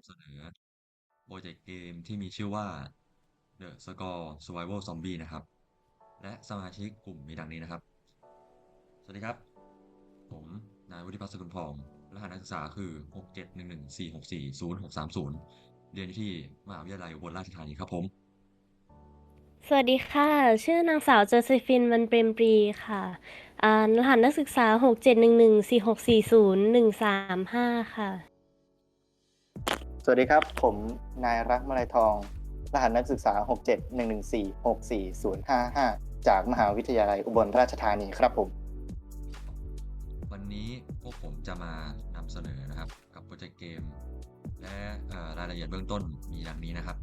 ำเสนอโปรเจกต์เกมที่มีชื่อว่า The Score Survival Zombie นะครับ และสมาชิกกลุ่มมีดังนี้นะครับ สวัสดีครับ ผมนายวุฒิพัฒน์สกุลพอง รหัสนักศึกษาคือ 67114640630 เรียนอยู่ที่มหาวิทยาลัยอุบลราชธานีครับผม สวัสดีค่ะ ชื่อนางสาวเจอเซฟินวันเปรมปรีค่ะรหัสนักศึกษา 67114640 135 ค่ะ สวัสดีครับ ผมนายรักมาลัยทอง รหัสนักศึกษา 67114640555 จากมหาวิทยาลัยอุบลราชธานีครับผม วันนี้พวกผมจะมานำเสนอนะครับกับโปรเจกต์เกม และรายละเอียดเบื้องต้นมีดังนี้นะครับ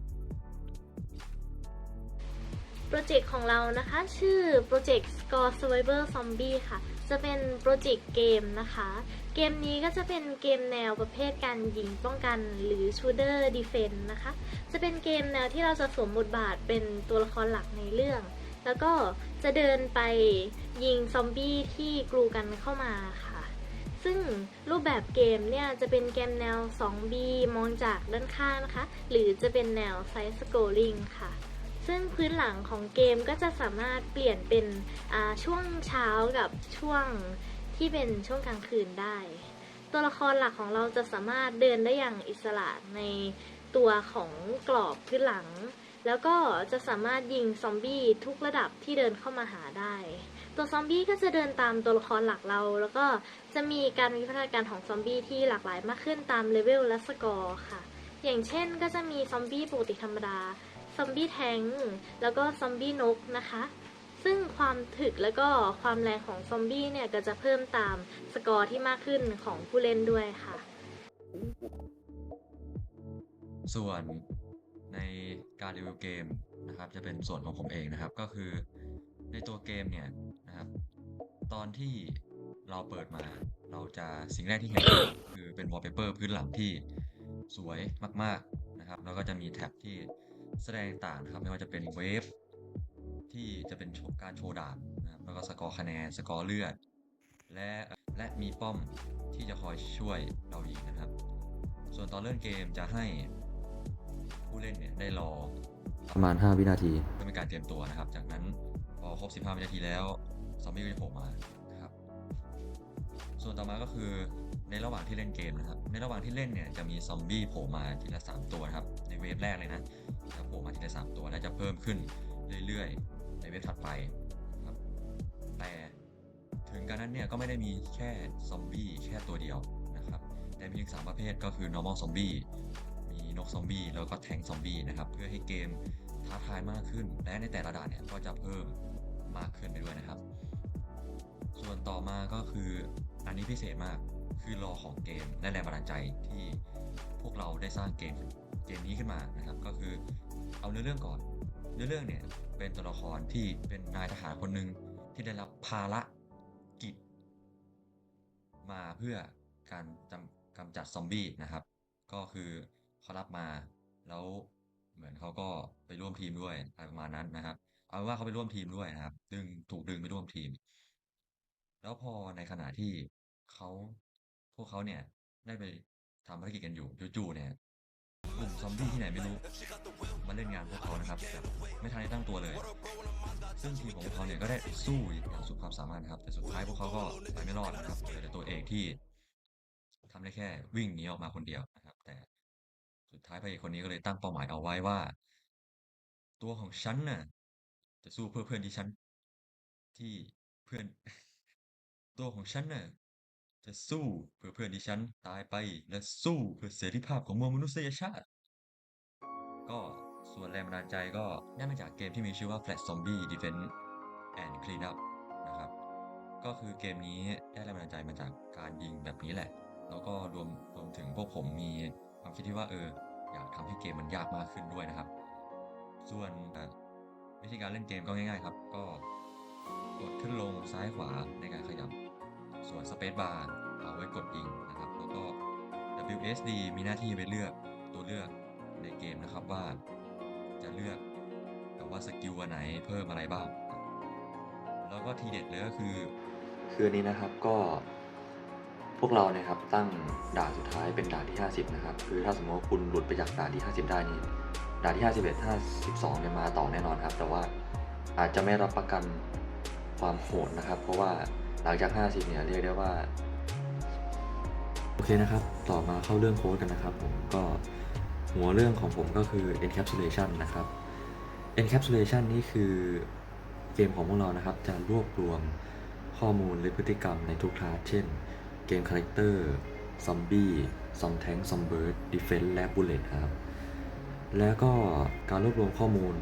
โปรเจกต์ของเรานะคะ ชื่อโปรเจกต์ Score Survivor Zombie ค่ะ จะเป็นโปรเจกต์เกมนะคะ เกมนี้ก็จะเป็นเกมแนวประเภทการยิงป้องกันหรือ Shooter Defense นะคะ จะเป็นเกมแนวที่เราจะสวมบทบาทเป็นตัวละครหลักในเรื่อง แล้วก็จะเดินไปยิงซอมบี้ที่กรูกันเข้ามาค่ะซึ่งรูปแบบเกมเนี่ยจะเป็นเกมแนว 2B มองจากด้านข้างนะคะ หรือจะเป็นแนว Side Scrolling ค่ะ ซึ่งพื้นหลังของเกมก็จะสามารถเปลี่ยนเป็นช่วงเช้ากับช่วงที่เป็นช่วงกลางคืนได้ ตัวละครหลักของเราจะสามารถเดินได้อย่างอิสระในตัวของกรอบพื้นหลัง แล้วก็จะสามารถยิงซอมบี้ทุกระดับที่เดินเข้ามาหาได้ ตัวซอมบี้ก็จะเดินตามตัวละครหลักเรา แล้วก็จะมีการวิวัฒนาการของซอมบี้ที่หลากหลายมากขึ้นตามเลเวลและสกอร์ค่ะ อย่างเช่นก็จะมีซอมบี้ปกติธรรมดา ซอมบี้แทงแล้วก็ซอมบี้นกนะคะ ซึ่งความถึกแล้วก็ความแรงของซอมบี้เนี่ยก็จะเพิ่มตามสกอร์ที่มากขึ้นของผู้เล่นด้วยค่ะ ส่วนในการรีวิวเกมนะครับจะเป็นส่วนของผมเองนะครับ ก็คือในตัวเกมเนี่ยนะครับตอนที่เราเปิดมาเราจะสิ่งแรกที่เห็นคือเป็นวอลเปเปอร์พื้นหลังที่สวยมาก ๆนะครับ แล้วก็จะมีแท็บที่ แสดงต่างนะครับไม่ว่าจะเป็นเวฟที่จะเป็นโชว์การโชว์ดาบนะครับแล้วก็สกอร์คะแนนสกอร์เลือด และและมีป้อมที่จะคอยช่วยเรายิงนะครับ ส่วนตอนเริ่มเกมจะให้ผู้เล่นเนี่ยได้รอประมาณ 5 วินาทีเพื่อเป็นการเตรียมตัวนะครับ จากนั้นพอครบ 15 วินาทีแล้วซอมบี้ก็จะโผล่มานะครับ ส่วนต่อมาก็คือในระหว่างที่เล่นเกมนะครับ ในระหว่างที่เล่นเนี่ยจะมีซอมบี้โผล่มาทีละ 3 ตัวนะครับใน เวฟแรกเลยนะจะโผล่มาทีละ3ตัวและจะเพิ่มขึ้นเรื่อยๆ ในเวฟถัดไปครับแต่ถึงกันนั้นเนี่ยก็ไม่ได้มีแค่ซอมบี้แค่ตัวเดียวนะครับแต่มีอีกสามประเภทก็คือ normal zombie มีนกซอมบี้แล้วก็แทงซอมบี้นะครับเพื่อให้เกมท้าทายมากขึ้น และในแต่ละด่านเนี่ยก็จะเพิ่มมากขึ้นไปด้วยนะครับ ส่วนต่อมาก็คืออันนี้พิเศษมากคือรอของเกมและแรงบันดาลใจที่พวกเราได้สร้างเกม เกมนี้ขึ้นมานะครับ ก็คือเอาเนื้อเรื่องก่อนเนื้อเรื่องเนี่ยเป็นตัวละครที่เป็นนายทหารคนหนึ่งที่ได้รับภาระกิจ มาเพื่อการจำกำจัดซอมบี้นะครับ ก็คือเขารับมาแล้วเหมือนเขาก็ไปร่วมทีมด้วยอะไรประมาณนั้นนะครับ เอาว่าเขาไปร่วมทีมด้วยนะครับ ดึงถูกดึงไปร่วมทีม แล้วพอในขณะที่เขาพวกเขาเนี่ยได้ไปทำภารกิจกันอยู่จู่ๆเนี่ย กลุ่มซอมบี้ที่ไหนไม่รู้มาเล่นงานพวกเขานะครับแบบไม่ทันได้ตั้งตัวเลย ซึ่งทีมของพวกเขาเนี่ยก็ได้สู้อย่างสุดความสามารถนะครับ แต่สุดท้ายพวกเขาก็ไปไม่รอดนะครับเหลือแต่ตัวเอกที่ทำได้แค่วิ่งหนีออกมาคนเดียวนะครับ แต่สุดท้ายพระเอกคนนี้ก็เลยตั้งเป้าหมายเอาไว้ว่า ตัวของฉันน่ะ จะสู้เพื่อเพื่อนที่ฉันที่เพื่อน ตัวของฉันน่ะจะสู้เพื่อเพื่อนที่ฉันตายไปและสู้เพื่อเสรีภาพของมวลมนุษยชาติ ก็ส่วนแรงบันดาลใจก็ได้มาจากเกมที่มีชื่อว่า Flash Zombie Defense and Cleanup นะครับ ก็คือเกมนี้ได้แรงบันดาลใจมาจากการยิงแบบนี้แหละ แล้วก็รวมรวมถึงพวกผมมีความคิดที่ว่าเอออยากทำให้เกมมันยากมากขึ้นด้วยนะครับ ส่วนวิธีการเล่นเกมก็ง่ายๆครับ ก็กดขึ้นลงซ้ายขวาในการขยับ ส่วน Space Bar เอาไว้กดยิงนะครับ แล้วก็ WSD มีหน้าที่ไปเลือกตัวเลือก ในเกมนะครับว่าจะเลือกแบบว่าสกิลอันไหนเพิ่มอะไรบ้าง แล้วก็ทีเด็ดเลยก็คือ คืออันนี้นะครับก็พวกเราเนี่ยครับตั้งด่านสุดท้ายเป็นด่านที่ 50 นะครับ คือถ้าสมมติว่าคุณหลุดไปจากด่านที่ 50 ได้นี่ด่านที่ 51 52เนี่ยมาต่อแน่นอนครับ แต่ว่าอาจจะไม่รับประกันความโหดนะครับ เพราะว่าหลังจาก 50 เนี่ยเรียกได้ว่า โอเคนะครับ ต่อมาเข้าเรื่องโค้ดกันนะครับ ผมก็ หัวเรื่องของผมก็คือ encapsulation นะครับ encapsulation นี่คือเกมของพวกเรานะครับ จะรวบรวมข้อมูลและพฤติกรรมในทุกคลาส เช่น เกมคาแรคเตอร์ซอมบี้ซอมแทงซอมเบิร์ดดิเฟนส์และบูเลตครับ แล้วก็การรวบรวมข้อมูล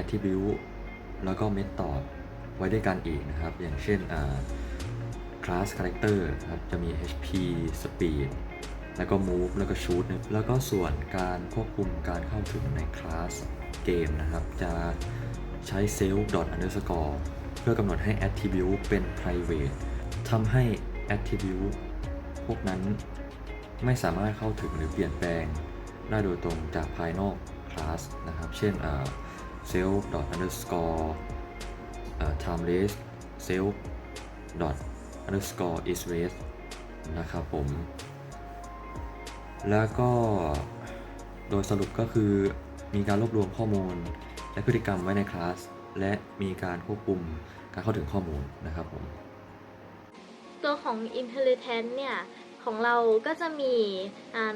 attribute แล้วก็ method ไว้ด้วยกันอีกนะครับ อย่างเช่นอ่า class character ครับ จะมี HP speed แล้วก็ move แล้วก็ shoot นะแล้วก็ส่วนการควบคุมการเข้าถึงในคลาสเกมนะครับ จะใช้ self underscore เพื่อกำหนดให้ attribute เป็น private ทำให้ attribute พวกนั้นไม่สามารถเข้าถึงหรือเปลี่ยนแปลงได้โดยตรงจากภายนอกคลาสนะครับ เช่น self underscore timeless self underscore is race นะครับผม แล้วก็โดยสรุปก็คือมีการรวบรวมข้อมูล และพฤติกรรมไว้ในคลาส และมีการควบคุมการเข้าถึงข้อมูลนะครับผมตัวของ inheritance เนี่ย ของเราก็จะมี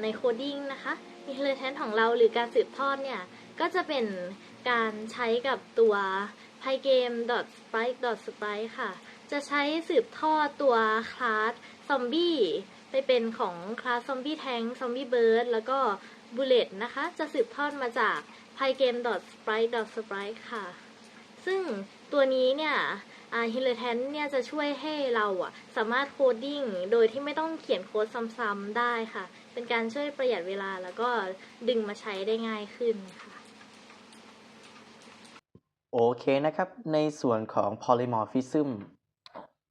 ในโคดิ้งนะคะ inheritance ของเราหรือการสืบทอดเนี่ย ก็จะเป็นการใช้กับตัว pygame.sprite.sprite ค่ะ จะใช้สืบทอดตัวคลาสซอมบี้ ไปเป็นของคลาสซอมบี้แทงซอมบี้เบิร์ดแล้วก็บูเลตนะคะ จะสืบทอดมาจาก pygame.sprite.sprite ค่ะ ซึ่งตัวนี้เนี่ยอ่า Hilitant เนี่ยจะช่วยให้เราอะสามารถโคดดิ้งโดยที่ไม่ต้องเขียนโค้ดซ้ำๆได้ค่ะ เป็นการช่วยประหยัดเวลาแล้วก็ดึงมาใช้ได้ง่ายขึ้นค่ะโอเคนะครับ ในส่วนของ polymorphism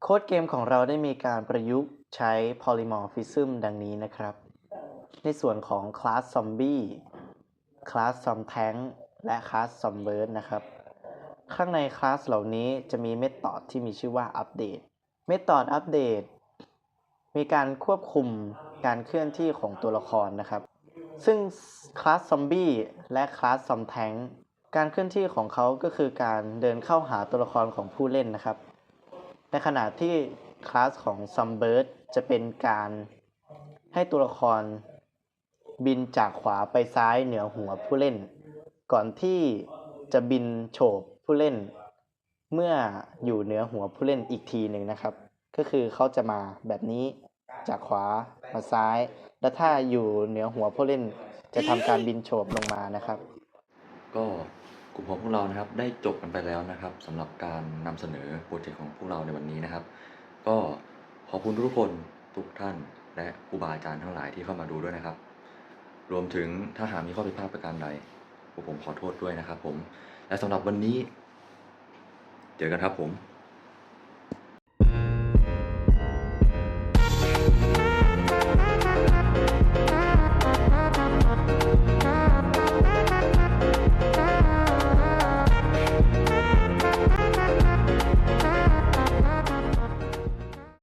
โค้ดเกมของเราได้มีการประยุกต์ ใช้ polymorphism ดังนี้นะครับ ในส่วนของ class zombie class z o m tank และ class zombird นะครับ ข้างในคลาสเหล่านี้จะมี method ที่มีชื่อว่า update method update มีการควบคุมการเคลื่อนที่ของตัวละครนะครับ ซึ่งคลาสซอมบี้และคลาสซอมแทงการเคลื่อนที่ของเขาก็คือการเดินเข้าหาตัวละครของผู้เล่นนะครับ ในขณะที่คลาสของซอมเบิร์ด จะเป็นการให้ตัวละครบินจากขวาไปซ้ายเหนือหัวผู้เล่น ก่อนที่จะบินโฉบผู้เล่น เมื่ออยู่เหนือหัวผู้เล่นอีกทีหนึ่งนะครับ ก็คือเขาจะมาแบบนี้จากขวามาซ้าย แล้วถ้าอยู่เหนือหัวผู้เล่น จะทำการบินโฉบลงมานะครับ ก็กลุ่มของพวกเรานะครับได้จบกันไปแล้วนะครับสำหรับการนำเสนอโปรเจกต์ของพวกเราในวันนี้นะครับ ก็ อบคุณทุกคนทุกท่าน และครูบาอาจารย์ทั้งหลายที่เข้ามาดูด้วยนะครับ รวมถึงถ้าหากมีข้อผิดพลาดประการใดผมขอโทษด้วยนะครับ ผม และสำหรับวันนี้ เจอกันครับผม